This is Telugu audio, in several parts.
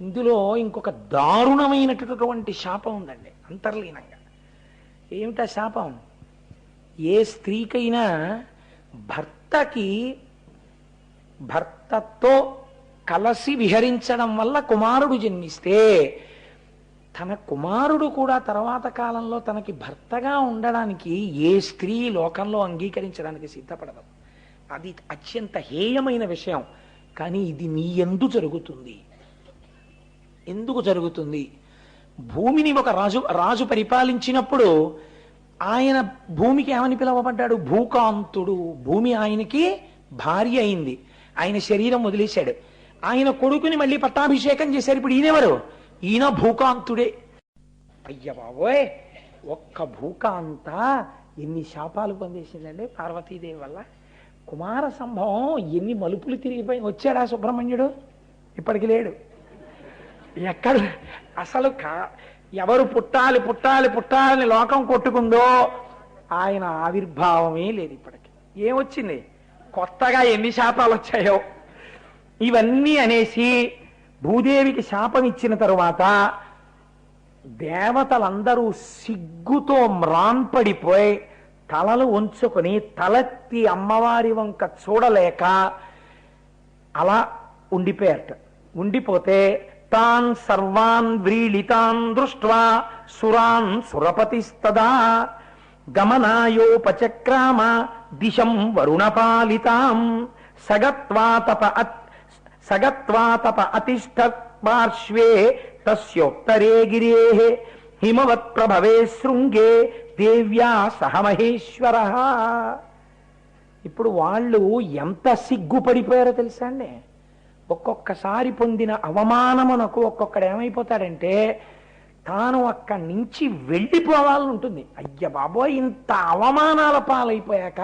ఇందులో ఇంకొక దారుణమైనటువంటి శాపం ఉందండి అంతర్లీనంగా. ఏమిటా శాపం? ఏ స్త్రీకైనా భర్తకి భర్తతో కలసి విహరించడం వల్ల కుమారుడు జన్మిస్తే తన కుమారుడు కూడా తర్వాత కాలంలో తనకి భర్తగా ఉండడానికి ఏ స్త్రీ లోకంలో అంగీకరించడానికి సిద్ధపడదు. అది అత్యంత హేయమైన విషయం కానీ ఇది నీ ఎందు జరుగుతుంది. ఎందుకు జరుగుతుంది? భూమిని ఒక రాజు రాజు పరిపాలించినప్పుడు ఆయన భూమికి ఏమని పిలువబడ్డాడు? భూకాంతుడు. భూమి ఆయనకి భార్య అయింది. ఆయన శరీరం వదిలేశాడు. ఆయన కొడుకుని మళ్ళీ పట్టాభిషేకం చేశారు. ఇప్పుడు ఈయనెవరు ఈయన భూకాంతుడే. అయ్య బాబోయ్! ఒక్క భూకాంత ఎన్ని శాపాలు పొందేసిందండి పార్వతీదేవి వల్ల? కుమార సంభవం ఎన్ని మలుపులు తిరిగిపోయి వచ్చాడా సుబ్రహ్మణ్యుడు? ఇప్పటికి లేడు. ఎక్కడ? అసలు కా ఎవరు పుట్టాలి పుట్టాలి పుట్టాలని లోకం కొట్టుకుందో ఆయన ఆవిర్భావమే లేదు ఇప్పటికి. ఏమొచ్చింది? కొత్తగా ఎన్ని శాపాలు వచ్చాయో. ఇవన్నీ అనేసి భూదేవికి శాపం ఇచ్చిన తరువాత దేవతలందరూ సిగ్గుతో మ్రాన్పడిపోయి తలలు ఉంచుకొని తలెత్తి అమ్మవారి వంక చూడలేక అలా ఉండిపోయారట. ఉండిపోతే తాన్ సర్వాన్ వ్రీళితాన్ దృష్ట్వా సురాన్ సురపతిస్తదా. గమనాయోపచక్రామ దిశం వరుణపాలితాం. సగత్వాతప అత్- సగత్వా అతిష్ట పార్శ్వే తస్యోత్తరే గిరే. హిమవత్ ప్రభవే శృంగే దేవ్యా సహ మహేశ్వర. ఇప్పుడు వాళ్ళు ఎంత సిగ్గుపడిపోయారో తెలుసా అండి? ఒక్కొక్కసారి పొందిన అవమానమునకు ఒక్కొక్కడు ఏమైపోతాడంటే తాను అక్కడి నుంచి వెళ్ళిపోవాలని ఉంటుంది. అయ్య బాబోయ్ ఇంత అవమానాల పాలైపోయాక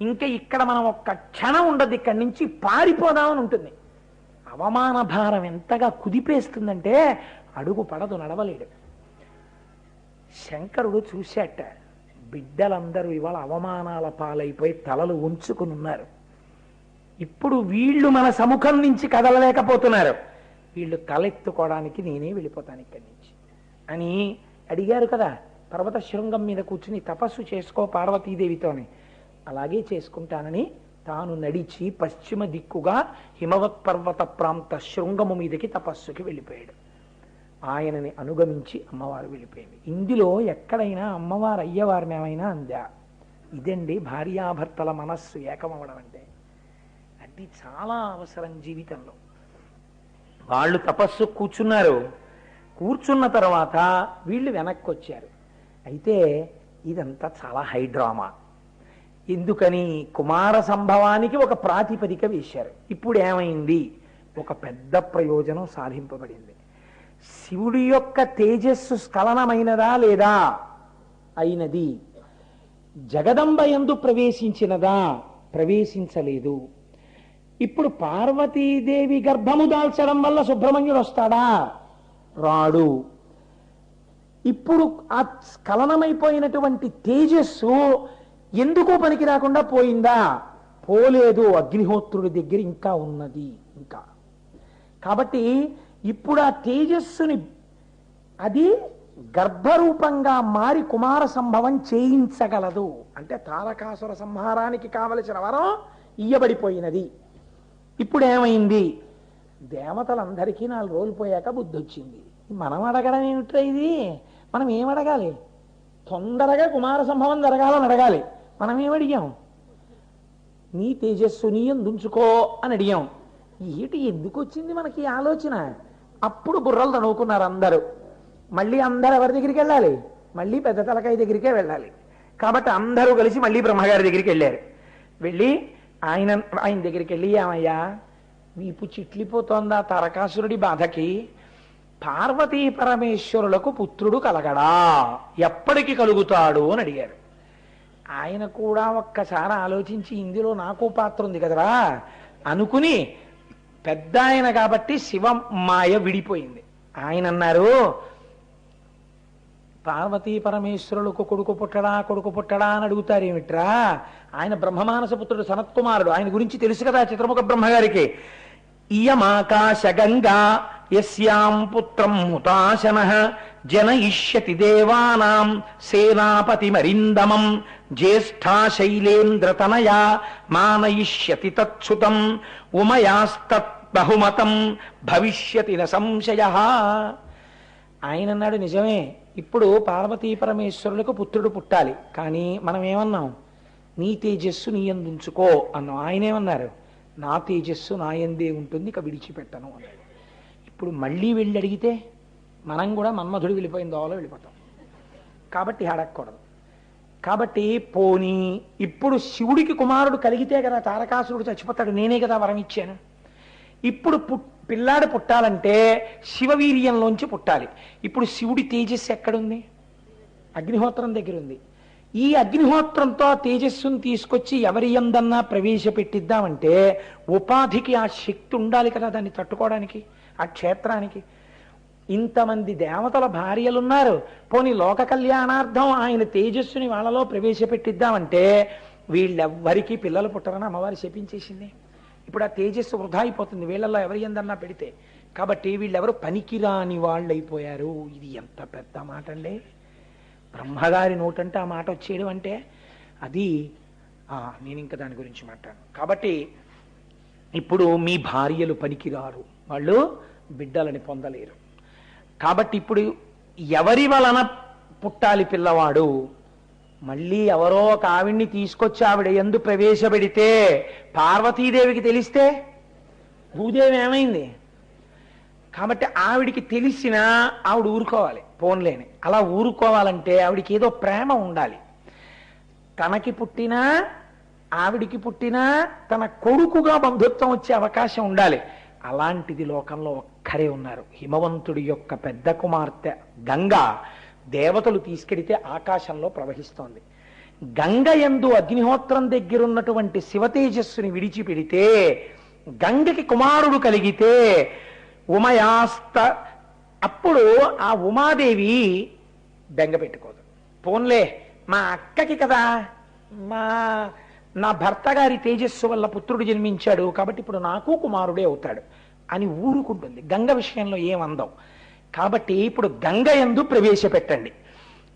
ఇంకా ఇక్కడ మనం ఒక్క క్షణం ఉండదు ఇక్కడి నుంచి పారిపోదామని ఉంటుంది. అవమాన భారం ఎంతగా కుదిపేస్తుందంటే అడుగు పడదు నడవలేడు. శంకరుడు చూశాట బిడ్డలందరూ ఇవాళ అవమానాల పాలైపోయి తలలు ఉంచుకుని ఉన్నారు. ఇప్పుడు వీళ్ళు మన సముఖం నుంచి కదలలేకపోతున్నారు. వీళ్ళు తలెత్తుకోవడానికి నేనే వెళ్ళిపోతాను ఇక్కడి నుంచి. అని అడిగారు కదా పర్వత శృంగం మీద కూర్చుని తపస్సు చేసుకో పార్వతీదేవితోని. అలాగే చేసుకుంటానని తాను నడిచి పశ్చిమ దిక్కుగా హిమవత్ పర్వత ప్రాంత శృంగము మీదకి తపస్సుకి వెళ్ళిపోయాడు. ఆయనని అనుగమించి అమ్మవారు వెళ్ళిపోయింది. ఇందులో ఎక్కడైనా అమ్మవారు అయ్యవారిని ఏమైనా అందా? ఇదండి భార్యాభర్తల మనస్సు ఏకమవడం అంటే అది చాలా అవసరం జీవితంలో. వాళ్ళు తపస్సు కూర్చున్నారు. కూర్చున్న తర్వాత వీళ్ళు వెనక్కి వచ్చారు అయితే ఇదంతా చాలా హైడ్రామా ఎందుకని కుమార సంభవానికి ఒక ప్రాతిపదిక వేశారు. ఇప్పుడు ఏమైంది? ఒక పెద్ద ప్రయోజనం సాధింపబడింది. శివుడి యొక్క తేజస్సు స్ఖలనమైనదా లేదా? అయినది జగదంబ ఎందు ప్రవేశించినదా? ప్రవేశించలేదు. ఇప్పుడు పార్వతీదేవి గర్భము దాల్చడం వల్ల సుబ్రహ్మణ్యుడు వస్తాడా? రాడు. ఇప్పుడు ఆ స్ఖలనమైపోయినటువంటి తేజస్సు ఎందుకో పనికి రాకుండా పోయిందా? పోలేదు. అగ్నిహోత్రుడి దగ్గర ఇంకా ఉన్నది. ఇంకా. కాబట్టి ఇప్పుడు ఆ తేజస్సుని అది గర్భరూపంగా మారి కుమార సంభవం చేయించగలదు. అంటే తారకాసుర సంహారానికి కావలసిన వరం ఇయ్యబడిపోయినది. ఇప్పుడు ఏమైంది దేవతలందరికీ నాలుగు రోజులు పోయాక బుద్ధి వచ్చింది మనం అడగడం ఏమిట్రా ఇది? మనం ఏం అడగాలి? తొందరగా కుమార సంభవం జరగాలని అడగాలి. మనం ఏమడిగాం నీ తేజస్సుని ఎందుంచుకో అని అడిగాం. ఏటి ఎందుకు వచ్చింది మనకి ఆలోచన? అప్పుడు బుర్రలు తనుకున్నారు అందరూ. మళ్ళీ అందరు ఎవరి దగ్గరికి వెళ్ళాలి? మళ్ళీ పెద్ద తలకాయ దగ్గరికే వెళ్ళాలి. కాబట్టి అందరూ కలిసి మళ్ళీ బ్రహ్మగారి దగ్గరికి వెళ్ళారు. వెళ్ళి ఆయన ఆయన దగ్గరికి వెళ్ళి ఏమయ్యా నీపు చిట్లిపోతోందా తారకాసురుడి బాధకి? పార్వతీ పరమేశ్వరులకు పుత్రుడు కలగడా ఎప్పటికి కలుగుతాడు అని అడిగారు ఆయన కూడా ఒక్కసారి ఆలోచించి ఇందులో నాకు పాత్ర ఉంది కదరా అనుకుని పెద్ద ఆయన కాబట్టి శివ మాయ విడిపోయింది. ఆయన అన్నారు పార్వతీ పరమేశ్వరులకు కొడుకు పుట్టడా కొడుకు పుట్టడా అని అడుగుతారు ఏమిట్రా? ఆయన బ్రహ్మమానస పుత్రుడు సనత్కుమారుడు. ఆయన గురించి తెలుసు కదా చిత్రముఖ బ్రహ్మగారికి. ఇయమాకాశ గంగా యస్యాం పుత్రం ముతాశన జనయిష్యతి దేవానాం సేనాపతి మరిందమం జ్యేష్ఠా శైలేంద్రతనయా మానయిష్యతి తచ్చుతం ఉమయాస్తత్ బహుమతం భవిష్యతి న సంశయ. ఆయన అన్నాడు నిజమే ఇప్పుడు పార్వతీ పరమేశ్వరులకు పుత్రుడు పుట్టాలి. కానీ మనం ఏమన్నాం? నీ తేజస్సు నీ ఎందుంచుకో అన్నాం. ఆయనేమన్నారు నా తేజస్సు నా ఎందే ఉంటుంది ఇక విడిచిపెట్టను అన్నాడు. ఇప్పుడు మళ్ళీ వెళ్ళి అడిగితే మనం కూడా మన్మధుడు వెళ్ళిపోయిన దోవలో వెళ్ళిపోతాం. కాబట్టి అడగకూడదు. కాబట్టి పోనీ ఇప్పుడు శివుడికి కుమారుడు కలిగితే కదా తారకాసురుడు చచ్చిపోతాడు. నేనే కదా వరం ఇచ్చాను. ఇప్పుడు పుట్ పిల్లాడు పుట్టాలంటే శివవీర్యంలోంచి పుట్టాలి. ఇప్పుడు శివుడి తేజస్సు ఎక్కడుంది? అగ్నిహోత్రం దగ్గర ఉంది ఈ అగ్నిహోత్రంతో ఆ తేజస్సును తీసుకొచ్చి ఎవరి ఎందన్నా ప్రవేశపెట్టిద్దామంటే ఉపాధికి ఆ శక్తి ఉండాలి కదా దాన్ని తట్టుకోవడానికి ఆ క్షేత్రానికి. ఇంతమంది దేవతల భార్యలున్నారు. పోని లోక కళ్యాణార్థం ఆయన తేజస్సుని వాళ్ళలో ప్రవేశపెట్టిద్దామంటే వీళ్ళెవ్వరికీ పిల్లలు పుట్టరని అమ్మవారి శపించేసింది. ఇప్పుడు ఆ తేజస్సు వృధా అయిపోతుంది. వీళ్ళల్లో ఎవరి ఎందన్నా పెడితే. కాబట్టి వీళ్ళెవరు పనికిరాని వాళ్ళు అయిపోయారు ఇది ఎంత పెద్ద మాట అండి బ్రహ్మగారి నోటంటే ఆ మాట వచ్చేయడం అంటే అది నేను ఇంకా దాని గురించి మాట్లాడను. కాబట్టి ఇప్పుడు మీ భార్యలు పనికిరారు. వాళ్ళు బిడ్డలని పొందలేరు. కాబట్టి ఇప్పుడు ఎవరి వలన పుట్టాలి పిల్లవాడు? మళ్ళీ ఎవరో ఒక ఆవిడ్ని తీసుకొచ్చి ఆవిడ ఎందు ప్రవేశపెడితే పార్వతీదేవికి తెలిస్తే? భూదేవి ఏమైంది? కాబట్టి ఆవిడికి తెలిసినా ఆవిడ ఊరుకోవాలి పోన్లేని. అలా ఊరుకోవాలంటే ఆవిడికి ఏదో ప్రేమ ఉండాలి. తనకి పుట్టినా ఆవిడికి పుట్టినా తన కొడుకుగా బంధుత్వం వచ్చే అవకాశం ఉండాలి. అలాంటిది లోకంలో ఒక్కరే ఉన్నారు. హిమవంతుడి యొక్క పెద్ద కుమార్తె గంగ దేవతలు తీసుకెడితే ఆకాశంలో ప్రవహిస్తోంది. గంగ ఎందు అగ్నిహోత్రం దగ్గరున్నటువంటి శివతేజస్సుని విడిచిపెడితే గంగకి కుమారుడు కలిగితే ఉమయాస్త అప్పుడు ఆ ఉమాదేవి బెంగ పెట్టుకోదు. పోన్లే మా అక్కకి కదా. మా నా భర్త గారి తేజస్సు వల్ల పుత్రుడు జన్మించాడు కాబట్టి ఇప్పుడు నాకు కుమారుడే అవుతాడు అని ఊరుకుంటుంది. గంగ విషయంలో ఏం అందం? కాబట్టి ఇప్పుడు గంగ ఎందు ప్రవేశపెట్టండి.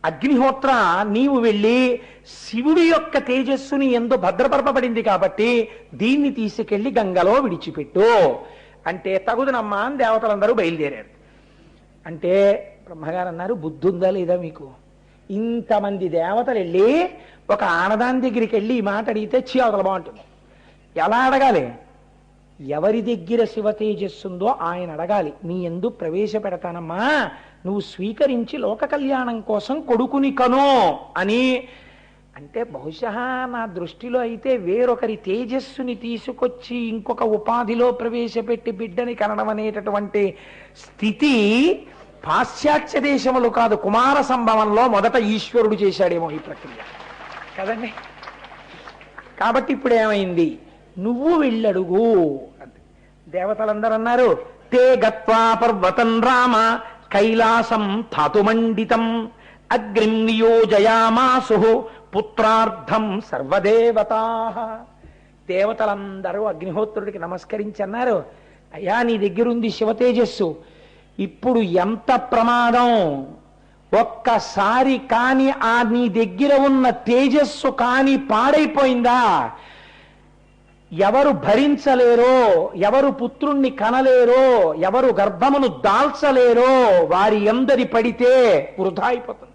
అగ్నిహోత్ర నీవు వెళ్ళి శివుడి యొక్క తేజస్సుని ఎందు భద్రపరపబడింది కాబట్టి దీన్ని తీసుకెళ్ళి గంగలో విడిచిపెట్టు. అంటే తగుదనమ్మా అని దేవతలందరూ బయలుదేరారు. అంటే బ్రహ్మగారు అన్నారు బుద్ధి ఉందా లేదా మీకు? ఇంతమంది దేవతలు వెళ్ళి ఒక ఆనదాని దగ్గరికి వెళ్ళి ఈ మాట అడిగితే చీ అవతల బాగుంటుంది. ఎలా అడగాలి? ఎవరి దగ్గర శివ తేజస్సుందో ఆయన అడగాలి. నీ ఎందు ప్రవేశపెడతానమ్మా. నువ్వు స్వీకరించి లోక కళ్యాణం కోసం కొడుకుని కను అని. అంటే బహుశా నా దృష్టిలో అయితే వేరొకరి తేజస్సుని తీసుకొచ్చి ఇంకొక ఉపాధిలో ప్రవేశపెట్టి బిడ్డని కనడం అనేటటువంటి స్థితి పాశ్చాత్య దేశములు కాదు కుమార సంభవంలో మొదట ఈశ్వరుడు చేశాడేమో ఈ ప్రక్రియ. కదండి? కాబట్టి ఇప్పుడు ఏమైంది నువ్వు వెళ్ళడుగు. అంటే దేవతలందరూ అన్నారు తే గత్వా పర్వతం రామ కైలాసం ధాతుమండితం అగ్రిం నియోజయామాసు పుత్రార్థం సర్వదేవతా. దేవతలందరూ అగ్నిహోత్రుడికి నమస్కరించి అన్నారు అయ్యా నీ దగ్గరుంది శివతేజస్సు. ఇప్పుడు ఎంత ప్రమాదం? ఒక్కసారి కాని ఆ నీ దగ్గర ఉన్న తేజస్సు కాని పాడైపోయిందా? ఎవరు భరించలేరో ఎవరు పుత్రుణ్ణి కనలేరో ఎవరు గర్భమును దాల్చలేరో వారి ఎందరి పడితే వృధా అయిపోతుంది.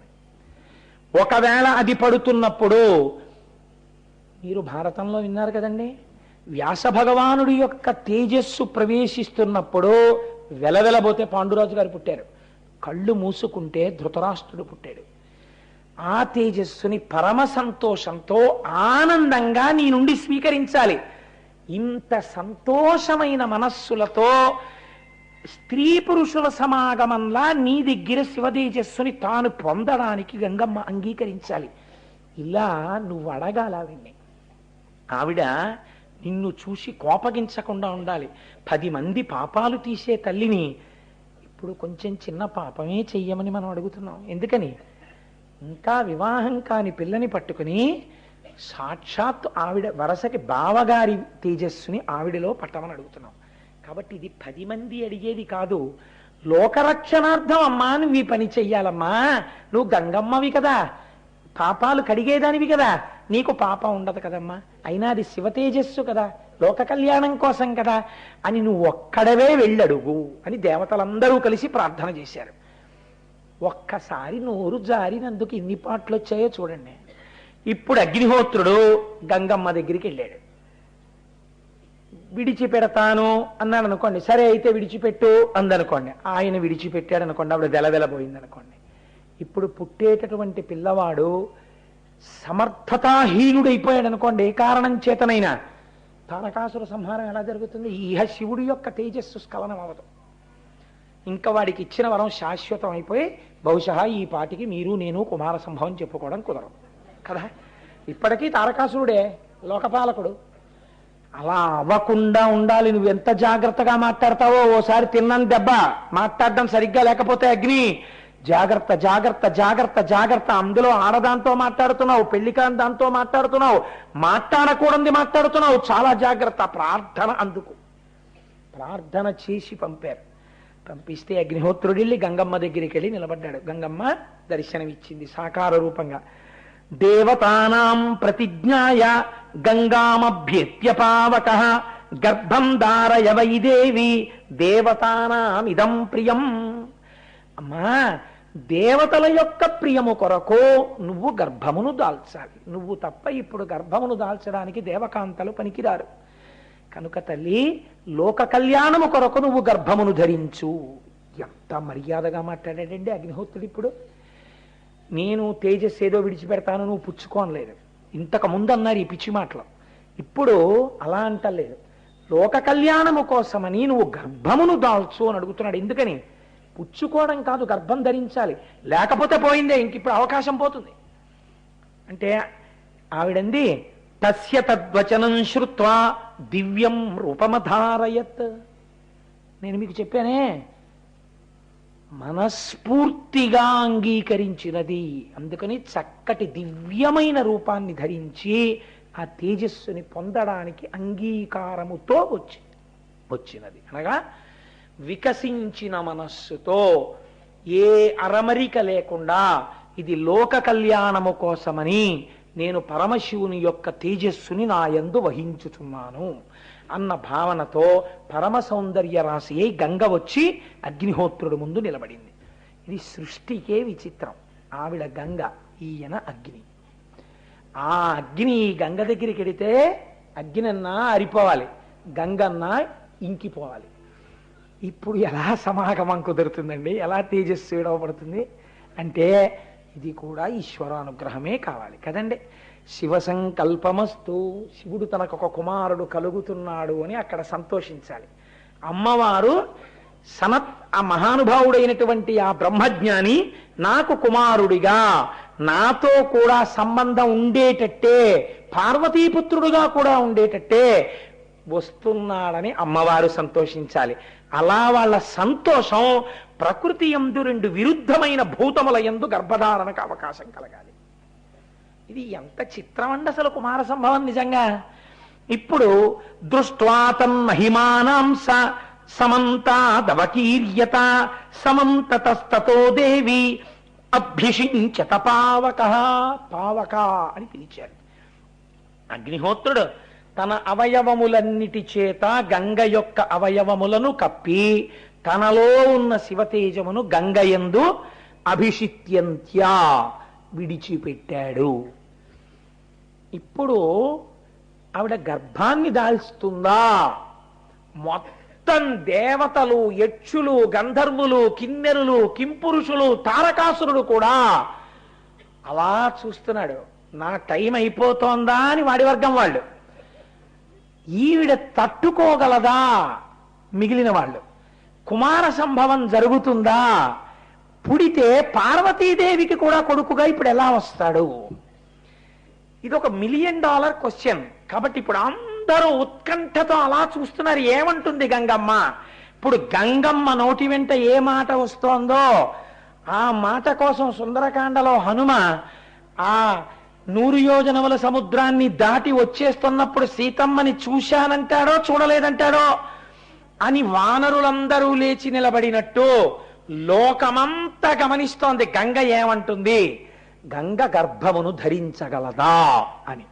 ఒకవేళ అది పడుతున్నప్పుడు మీరు భారతంలో విన్నారు కదండి వ్యాస భగవానుడి యొక్క తేజస్సు ప్రవేశిస్తున్నప్పుడు వెలవెలబోతే పాండురాజు గారు పుట్టారు. కళ్ళు మూసుకుంటే ధృతరాష్ట్రుడు పుట్టాడు. ఆ తేజస్సుని పరమ సంతోషంతో ఆనందంగా నీ నుండి స్వీకరించాలి. ఇంత సంతోషమైన మనస్సులతో స్త్రీ పురుషుల సమాగమంలా నీ దగ్గర శివతేజస్సుని తాను పొందడానికి గంగమ్మ అంగీకరించాలి. ఇలా నువ్వు అడగాల ఆవిడ్ని. ఆవిడ నిన్ను చూసి కోపగించకుండా ఉండాలి. పది మంది పాపాలు తీసే తల్లిని ఇప్పుడు కొంచెం చిన్న పాపమే చెయ్యమని మనం అడుగుతున్నాం. ఎందుకని? ఇంకా వివాహం కాని పిల్లని పట్టుకుని సాక్షాత్ ఆవిడ వరసకి బావగారి తేజస్సుని ఆవిడలో పట్టమని అడుగుతున్నాం. కాబట్టి ఇది పది మంది అడిగేది కాదు. లోకరక్షణార్థం అమ్మా నువ్వు ఈ పని చెయ్యాలమ్మా. నువ్వు గంగమ్మవి కదా. పాపాలు కడిగేదానివి కదా. నీకు పాపం ఉండదు కదమ్మా. అయినా అది శివ తేజస్సు కదా. లోక కళ్యాణం కోసం కదా అని నువ్వు ఒక్కడవే వెళ్ళడుగు అని దేవతలందరూ కలిసి ప్రార్థన చేశారు. ఒక్కసారి నోరు జారినందుకు ఇన్ని పాటలు వచ్చాయో చూడండి. ఇప్పుడు అగ్నిహోత్రుడు గంగమ్మ దగ్గరికి వెళ్ళాడు. విడిచిపెడతాను అన్నాడు అనుకోండి. సరే అయితే విడిచిపెట్టు అందనుకోండి. ఆయన విడిచిపెట్టాడు అనుకోండి. ఆవిడ వెలవెలబోయింది అనుకోండి ఇప్పుడు పుట్టేటటువంటి పిల్లవాడు సమర్థతాహీనుడైపోయాడు అనుకోండి ఏ కారణం చేతనైనా? తారకాసుర సంహారం ఎలా జరుగుతుంది? ఇహ శివుడి యొక్క తేజస్సు స్ఖలనం అవదు. ఇంకా వాడికి ఇచ్చిన వరం శాశ్వతం అయిపోయి బహుశా ఈ పాటికి మీరు నేను కుమార సంభవం చెప్పుకోవడం కుదరదు. కదా? ఇప్పటికీ తారకాసురుడే లోకపాలకుడు. అలా అవ్వకుండా ఉండాలి నువ్వు ఎంత జాగ్రత్తగా మాట్లాడతావో ఓసారి తిన్నాను దెబ్బ. మాట్లాడడం సరిగ్గా లేకపోతే అగ్ని. జాగ్రత్త జాగ్రత్త జాగ్రత్త జాగ్రత్త. అందులో ఆడదాంతో మాట్లాడుతున్నావు పెళ్ళికాని దాంతో మాట్లాడుతున్నావు మాట్లాడకూడంది మాట్లాడుతున్నావు. చాలా జాగ్రత్త ప్రార్థన అందుకు. ప్రార్థన చేసి పంపారు. పంపిస్తే అగ్నిహోత్రుడు వెళ్ళి గంగమ్మ దగ్గరికి వెళ్ళి నిలబడ్డాడు. గంగమ్మ దర్శనమిచ్చింది సాకార రూపంగా. దేవతానాం ప్రతిజ్ఞాయ గంగామభ్యత్య పావక గర్భం దారయ వైదేవి దేవతానామిదం ప్రియం. అమ్మా దేవతల యొక్క ప్రియము కొరకు నువ్వు గర్భమును దాల్చాలి. నువ్వు తప్ప ఇప్పుడు గర్భమును దాల్చడానికి దేవకాంతలు పనికిరారు. కనుక తల్లి లోక కళ్యాణము కొరకు నువ్వు గర్భమును ధరించు. ఎంత మర్యాదగా మాట్లాడాడండి అగ్నిహోత్రుడు ఇప్పుడు. నేను తేజస్ ఏదో విడిచిపెడతాను నువ్వు పుచ్చుకోనలేదు. ఇంతకు ముందు అన్నారు ఈ పిచ్చి మాటలు. ఇప్పుడు అలా అంటలేదు. లోక కళ్యాణము కోసమని నువ్వు గర్భమును దాల్చు అని అడుగుతున్నాడు. ఎందుకని? పుచ్చుకోవడం కాదు గర్భం ధరించాలి. లేకపోతే పోయిందే ఇంక ఇప్పుడు అవకాశం పోతుంది. అంటే ఆవిడంది తస్య తద్వచనం శ్రుత్వా దివ్యం రూపమధారయత్. నేను మీకు చెప్పానే మనస్ఫూర్తిగా అంగీకరించినది. అందుకని చక్కటి దివ్యమైన రూపాన్ని ధరించి ఆ తేజస్సుని పొందడానికి అంగీకారముతో వచ్చి వచ్చినది. అనగా వికసించిన మనస్సుతో ఏ అరమరిక లేకుండా ఇది లోక కళ్యాణము కోసమని నేను పరమశివుని యొక్క తేజస్సుని నా యందు వహించుచున్నాను. అన్న భావనతో పరమ సౌందర్య రాశి అయి గంగ వచ్చి అగ్నిహోత్రుడు ముందు నిలబడింది. ఇది సృష్టికే విచిత్రం. ఆవిడ గంగ ఈయన అగ్ని. ఆ అగ్ని గంగ దగ్గరికి వెడితే అగ్నిన్నా అరిపోవాలి గంగన్నా ఇంకిపోవాలి. ఇప్పుడు ఎలా సమాగమం కుదురుతుందండి? ఎలా తేజస్సు విడవబడుతుంది? అంటే ఇది కూడా ఈశ్వరానుగ్రహమే కావాలి కదండి. శివ సంకల్పమస్తు శివుడు తనకు ఒక కుమారుడు కలుగుతున్నాడు అని అక్కడ సంతోషించాలి. అమ్మవారు సనత్ ఆ మహానుభావుడైనటువంటి ఆ బ్రహ్మజ్ఞాని నాకు కుమారుడిగా. నాతో కూడా సంబంధం ఉండేటట్టే పార్వతీపుత్రుడుగా కూడా ఉండేటట్టే వస్తున్నాడని అమ్మవారు సంతోషించాలి. అలా వాళ్ళ సంతోషం ప్రకృతి ఎందు రెండు విరుద్ధమైన భూతముల ఎందు గర్భధారణకు అవకాశం కలగాలి. ఇది ఎంత చిత్రమండి అసలు కుమార సంభవం నిజంగా? ఇప్పుడు దృష్ట్వాతన్ మహిమానాంస సమంతాదవకీర్యత సమంతతస్తతో దేవి అభ్యషించత పావక. పావక అని పిలిచారు. అగ్నిహోత్రుడు తన అవయవములన్నిటి చేత గంగ యొక్క అవయవములను కప్పి తనలో ఉన్న శివతేజమును గంగయందు అభిషిత్యంత్యా విడిచిపెట్టాడు. ఇప్పుడు ఆవిడ గర్భాన్ని దాల్స్తుందా మొత్తం దేవతలు యక్షులు గంధర్వులు కిన్నెరులు కింపురుషులు తారకాసురుడు కూడా అలా చూస్తున్నాడు. నా టైం అయిపోతోందా అని వాడి వర్గం వాళ్ళు. ఈవిడ తట్టుకోగలదా మిగిలిన వాళ్ళు. కుమార సంభవం జరుగుతుందా? పుడితే పార్వతీదేవికి కూడా కొడుకుగా ఇప్పుడు ఎలా వస్తాడు? ఇది ఒక మిలియన్ డాలర్ క్వశ్చన్ కాబట్టి ఇప్పుడు అందరూ ఉత్కంఠతో అలా చూస్తున్నారు. ఏమంటుంది గంగమ్మ? ఇప్పుడు గంగమ్మ నోటి వెంట ఏ మాట వస్తోందో ఆ మాట కోసం సుందరకాండలో హనుమ ఆ నూరు యోజనముల సముద్రాన్ని దాటి వచ్చేస్తున్నప్పుడు సీతమ్మని చూశానంటాడో చూడలేదంటాడో అని వానరులందరూ లేచి నిలబడినట్టు లోకమంతా గమనిస్తోంది. గంగ ఏమంటుంది? గంగ గర్భమును ధరించగలదా అని.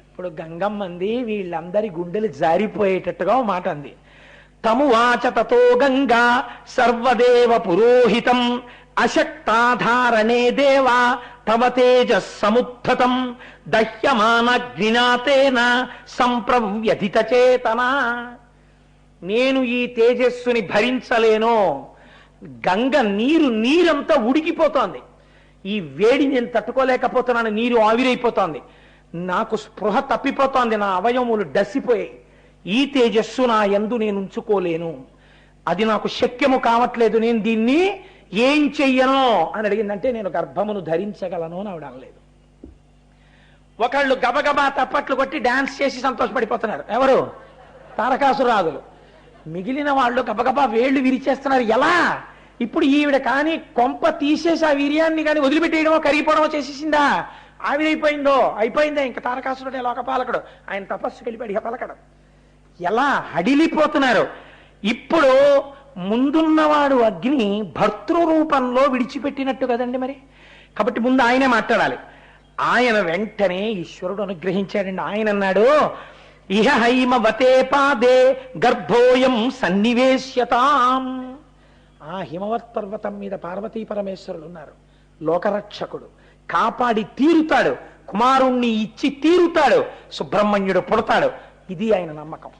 ఇప్పుడు గంగమ్మంది వీళ్ళందరి గుండెలు జారిపోయేటట్టుగా మాట అంది. తమువాచ తతో గంగా సర్వదేవ పురోహితం అశక్తాధారణే దేవా తవ తేజ సముద్ధతం దహ్యమానగ్నినాతేన సంప్రవ్యధిత చేతనా. నేను ఈ తేజస్సుని భరించలేను గంగ నీరు నీరంతా ఉడికిపోతోంది. ఈ వేడి నేను తట్టుకోలేకపోతున్నాను నీరు ఆవిరైపోతోంది. నాకు స్పృహ తప్పిపోతోంది నా అవయవములు డసిపోయాయి. ఈ తేజస్సు నా ఎందు నేను ఉంచుకోలేను. అది నాకు శక్యము కావట్లేదు నేను దీన్ని ఏం చెయ్యను? అని అడిగిందంటే నేను గర్భమును ధరించగలను అని ఆవిడ అనలేదు. ఒకళ్ళు గబగబా తప్పట్లు కొట్టి డాన్స్ చేసి సంతోషపడిపోతున్నారు. ఎవరు? తారకాసురాదులు. మిగిలిన వాళ్ళు గబగబా వేళ్ళు విరిచేస్తున్నారు. ఎలా? ఇప్పుడు ఈవిడ కానీ కొంప తీసేసి ఆ వీర్యాన్ని కానీ వదిలిపెట్టేయడమో కరిగిపోవడమో చేసేసిందా? ఆవిడైపోయిందో అయిపోయిందా? ఇంకా తారకాసురుడే లోకపాలకుడు ఆయన తపస్సుకి వెళ్ళిపోయి పలకడం. ఎలా హడిలిపోతున్నారు? ఇప్పుడు ముందున్నవాడు అగ్ని భర్తృ రూపంలో విడిచిపెట్టినట్టు కదండి మరి? కాబట్టి ముందు ఆయనే మాట్లాడాలి. ఆయన వెంటనే ఈశ్వరుడు అనుగ్రహించాడండి. ఆయన అన్నాడు ఇహ హైమవతే పాదే గర్భోయం సన్నివేశ్యతాం. ఆ హిమవత్ పర్వతం మీద పార్వతీ పరమేశ్వరుడు ఉన్నారు. లోకరక్షకుడు. కాపాడి తీరుతాడు. కుమారుణ్ణి ఇచ్చి తీరుతాడు. సుబ్రహ్మణ్యుడు పుడతాడు. ఇది ఆయన నమ్మకం.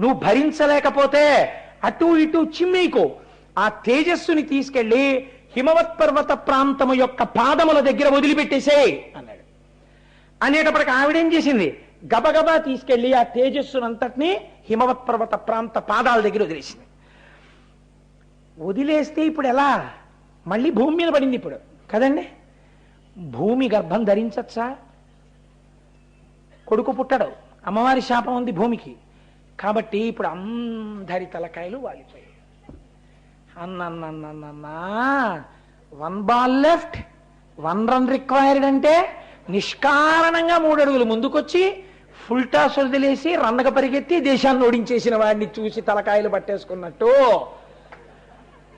నువ్వు భరించలేకపోతే అటు ఇటు చిమ్మీకు. ఆ తేజస్సుని తీసుకెళ్ళి హిమవత్ పర్వత ప్రాంతము యొక్క పాదముల దగ్గర వదిలిపెట్టేసే అన్నాడు. అనేటప్పటికి ఆవిడేం చేసింది? గబగబా తీసుకెళ్ళి ఆ తేజస్సునంతటినీ హిమవత్ పర్వత ప్రాంత పాదాల దగ్గర వదిలేసింది. వదిలేస్తే ఇప్పుడు ఎలా? మళ్ళీ భూమి మీద పడింది ఇప్పుడు. కదండి? భూమి గర్భం ధరించచ్చా? కొడుకు పుట్టడు. అమ్మవారి శాపం ఉంది భూమికి. కాబట్టి ఇప్పుడు అందరి తలకాయలు వాలిపోయాయి. అన్నన్నన్నన్నా one ball left one run required అంటే నిష్కారణంగా మూడు అడుగులు ముందుకొచ్చి ఫుల్ టాస్ వదిలేసి రన్నక పరిగెత్తి దేశాన్ని ఓడించేసిన వాడిని చూసి తలకాయలు పట్టేసుకున్నట్టు.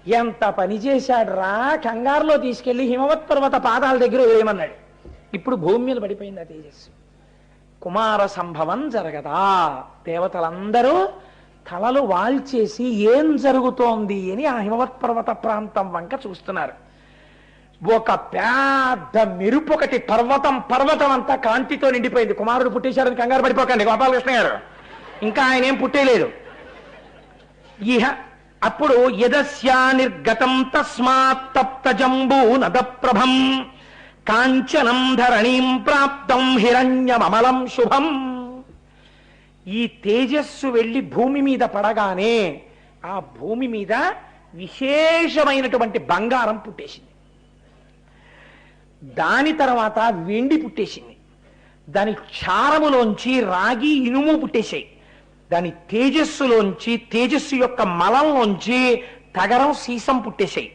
ఎంత పని చేశాడు రా? కంగారులో తీసుకెళ్ళి హిమవత్ పర్వత పాదాల దగ్గర వేయమన్నాడు. ఇప్పుడు భూమి మీద పడిపోయింది ఆ తేజస్సు? కుమార సంభవం జరగదా? దేవతలందరూ తలలు వాల్చేసి ఏం జరుగుతోంది అని ఆ హిమవత్ పర్వత ప్రాంతం వంక చూస్తున్నారు. ఒక పెద్ద మెరుపు ఒకటి పర్వతం పర్వతం అంతా కాంతితో నిండిపోయింది. కుమారుడు పుట్టేశారని కంగారు పడిపోకండి గోపాలకృష్ణ గారు. ఇంకా ఆయన ఏం పుట్టేయలేదు ఇహ అప్పుడు యదస్యా నిర్గతం తస్మాత్ తప్త జంబూ నదప్రభం కాంచనం ధరణీం ప్రాప్తం హిరణ్యమమలం శుభం. ఈ తేజస్సు వెళ్ళి భూమి మీద పడగానే ఆ భూమి మీద విశేషమైనటువంటి బంగారం పుట్టేసింది. దాని తర్వాత వెండి పుట్టేసింది. దాని క్షారములోంచి రాగి ఇనుము పుట్టేశాయి. దాని తేజస్సులోంచి తేజస్సు యొక్క మలంలోంచి తగరం సీసం పుట్టేశాయి.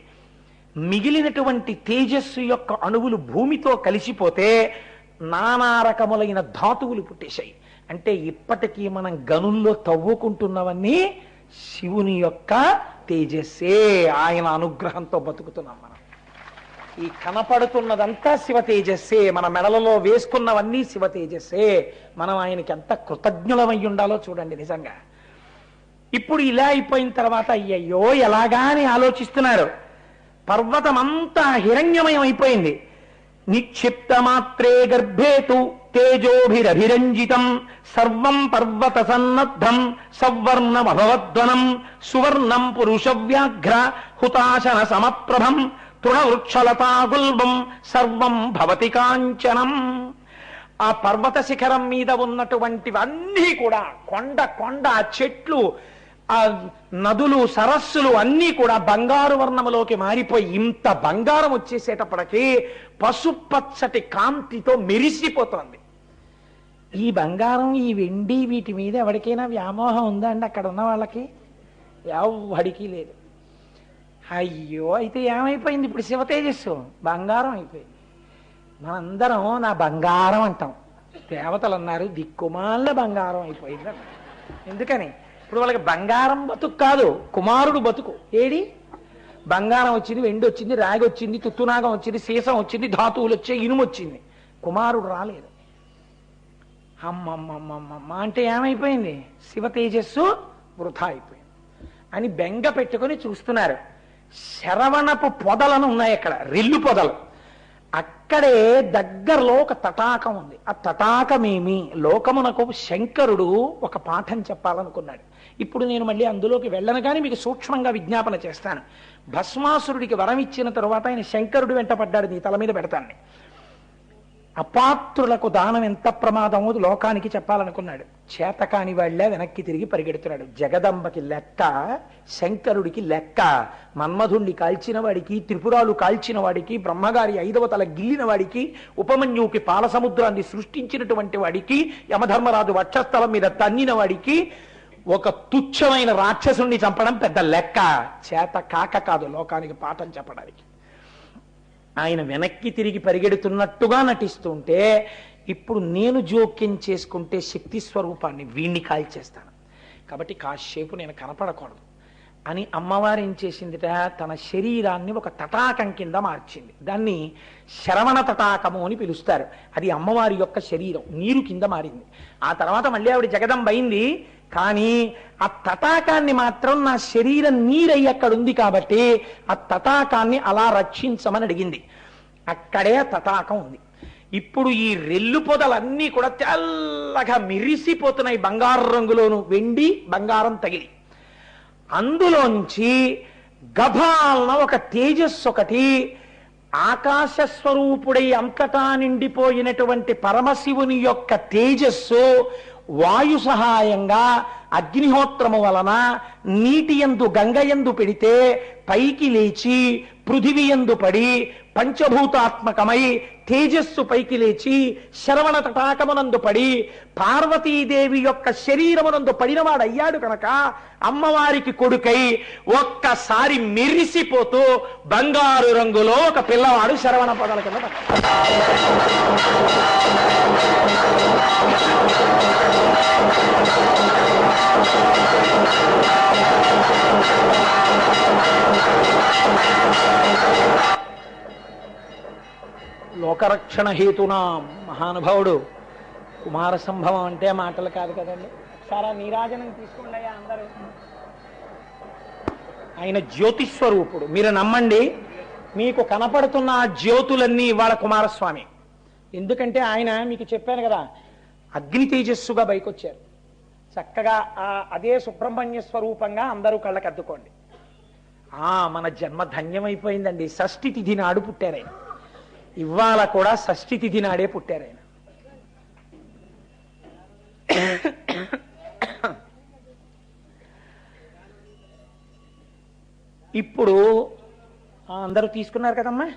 మిగిలినటువంటి తేజస్సు యొక్క అణువులు భూమితో కలిసిపోతే నానా రకములైన ధాతువులు పుట్టేశాయి. అంటే ఇప్పటికీ మనం గనుల్లో తవ్వుకుంటున్నవన్నీ శివుని యొక్క తేజస్సే. ఆయన అనుగ్రహంతో బతుకుతున్నాం మనం. ఈ కనపడుతున్నదంతా శివ తేజస్సే మన మెడలలో వేసుకున్నవన్నీ శివ తేజస్సే మనం ఆయనకి ఎంత కృతజ్ఞులమై ఉండాలో చూడండి నిజంగా. ఇప్పుడు ఇలా అయిపోయిన తర్వాత అయ్యయ్యో ఎలాగా అని ఆలోచిస్తున్నారు. పర్వతమంతా హిరణ్యమయం అయిపోయింది. నిక్షిప్త మాత్రే గర్భేతు తేజోభిరభిరంజితం. సర్వం పర్వత సన్నద్ధం సవర్ణమభవద్వనం సువర్ణం పురుష వ్యాఘ్ర హుతాశన సమప్రభం తృణవృక్షలతాగుల్బం సర్వం భవతి కాంచనం. ఆ పర్వత శిఖరం మీద ఉన్నటువంటివన్నీ కూడా కొండ కొండ చెట్లు ఆ నదులు సరస్సులు అన్నీ కూడా బంగారు వర్ణములోకి మారిపోయి ఇంత బంగారం వచ్చేసేటప్పటికి పసుపచ్చటి కాంతితో మెరిసిపోతోంది. ఈ బంగారం ఈ వెండి వీటి మీద ఎవరికైనా వ్యామోహం ఉందా అండి అక్కడ ఉన్న వాళ్ళకి? ఎవడికి లేదు. అయ్యో అయితే ఏమైపోయింది? ఇప్పుడు శివ తేజస్సు. బంగారం అయిపోయింది. మనందరం నా బంగారం అంటాం. దేవతలు అన్నారు దిక్కుమాల బంగారం అయిపోయింది ఎందుకని? ఇప్పుడు వాళ్ళకి బంగారం బతుకు కాదు కుమారుడు బతుకు. ఏడి? బంగారం వచ్చింది వెండి వచ్చింది రాగి వచ్చింది తుత్తునాగం వచ్చింది సీసం వచ్చింది ధాతువులు వచ్చాయి ఇనుము వచ్చింది. కుమారుడు రాలేదు. అమ్మమ్మమ్మమ్మ అంటే ఏమైపోయింది? శివ తేజస్సు వృధా అయిపోయింది. అని బెంగ పెట్టుకొని చూస్తున్నారు. శరవణపు పొదలను ఉన్నాయి అక్కడ రెల్లు పొదలు. అక్కడే దగ్గరలో ఒక తటాకం ఉంది. ఆ తటాకమేమి? లోకమునకు శంకరుడు ఒక పాఠం చెప్పాలనుకున్నాడు. ఇప్పుడు నేను మళ్ళీ అందులోకి వెళ్ళను కానీ మీకు సూక్ష్మంగా విజ్ఞాపన చేస్తాను. భస్మాసురుడికి వరం ఇచ్చిన తర్వాత ఆయన శంకరుడు వెంట పడ్డాడు. నీ తల మీద పెడతాను. అపాత్రులకు దానం ఎంత ప్రమాదమో లోకానికి చెప్పాలనుకున్నాడు. చేతకాని వాళ్ళే వెనక్కి తిరిగి పరిగెడుతున్నాడు. జగదంబకి లెక్క శంకరుడికి లెక్క మన్మధుణ్ణి కాల్చిన వాడికి త్రిపురాలు కాల్చిన వాడికి బ్రహ్మగారి ఐదవ తల గిల్లిన వాడికి ఉపమన్యుకి పాలసముద్రాన్ని సృష్టించినటువంటి వాడికి యమధర్మరాజు వక్షస్థలం మీద తన్నిన వాడికి ఒక తుచ్చమైన రాక్షసుణ్ణి చంపడం పెద్ద లెక్క. చేత కాక కాదు లోకానికి పాఠం చెప్పడానికి. ఆయన వెనక్కి తిరిగి పరిగెడుతున్నట్టుగా నటిస్తుంటే ఇప్పుడు నేను జోక్యం చేసుకుంటే శక్తి స్వరూపాన్ని వీణ్ణి కాల్చేస్తాను. కాబట్టి కాసేపు నేను కనపడకూడదు అని అమ్మవారు ఏం చేసిందిట? తన శరీరాన్ని ఒక తటాకం కింద మార్చింది. దాన్ని శరవణ తటాకము అని పిలుస్తారు. అది అమ్మవారి యొక్క శరీరం నీరు కింద మారింది. ఆ తర్వాత మళ్ళీ ఆవిడ జగదంబైంది కానీ ఆ తటాకాన్ని మాత్రం నా శరీరం నీరై అక్కడ ఉంది కాబట్టి ఆ తటాకాన్ని అలా రక్షించమని అడిగింది. అక్కడే ఆ తటాకం ఉంది. ఇప్పుడు ఈ రెల్లు పొదలన్నీ కూడా తెల్లగా మిరిసిపోతున్నాయి బంగారు రంగులోను. వెండి బంగారం తగిలి. అందులోంచి గభాలన ఒక తేజస్సు ఒకటి ఆకాశ స్వరూపుడై అంతటా నిండిపోయినటువంటి పరమశివుని యొక్క తేజస్సు వాయు సహాయంగా అగ్నిహోత్రము వలన నీటి ఎందు గంగయందు పెడితే పైకి లేచి పృథివి ఎందు పడి పంచభూతాత్మకమై తేజస్సు పైకి లేచి శరవణ తటాకమునందు పడి పార్వతీదేవి యొక్క శరీరమునందు పడినవాడయ్యాడు కనుక అమ్మవారికి కొడుకై ఒక్కసారి మెరిసిపోతూ బంగారు రంగులో ఒక పిల్లవాడు శరవణ పదల కింద పడ్డాడు. లోకరక్షణ హేతునా మహానుభావుడు. కుమార సంభవం అంటే మాటలు కాదు కదండి. సారా నీరాజనం తీసుకోండి అయ్యా అందరూ. ఆయన జ్యోతిస్వరూపుడు. మీరు నమ్మండి మీకు కనపడుతున్న ఆ జ్యోతులన్నీ ఇవాళ కుమారస్వామి. ఎందుకంటే ఆయన మీకు చెప్పాను కదా అగ్ని తేజస్సుగా బయకొచ్చారు చక్కగా ఆ అదే సుబ్రహ్మణ్య స్వరూపంగా అందరూ కళ్ళకద్దుకోండి. ఆ మన జన్మ ధన్యమైపోయిందండి. షష్ఠి తిథి నాడు పుట్టారాయన ఇవాళ కూడా షష్ఠి తిథి నాడే పుట్టారాయన ఇప్పుడు ఆ, అందరూ తీసుకున్నారు కదమ్మా?